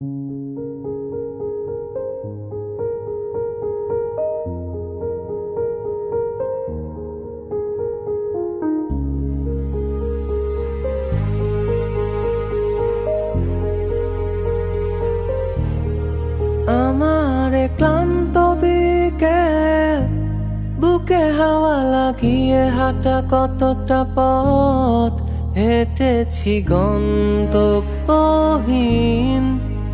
আমার ক্লান্ত বিকেল বুকে হাওয়া লাগিয়ে হাঁটা কতটা পথ? হেঁটেছি গন্ত গন্তব্যহীন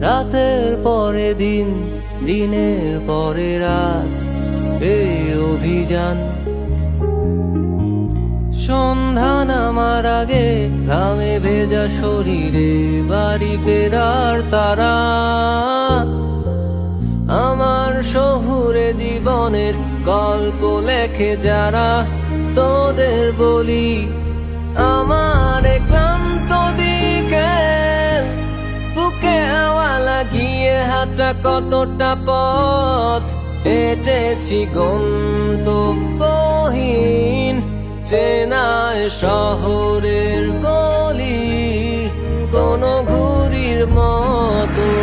রাতের পরে দিন, দিনের পরে রাত, এই অভিযান। সন্ধ্যা নামার আগে ঘামে ভেজা শরীরে বাড়ি ফেরার তারা। আমার শহুরে জীবনের গল্প লেখে যারা, তোদের বলি হাঁটা কতটা পথ হেঁটেছি গন্তব্যহীন চেনায় শহরের গলি কোনো ঘুরির মতো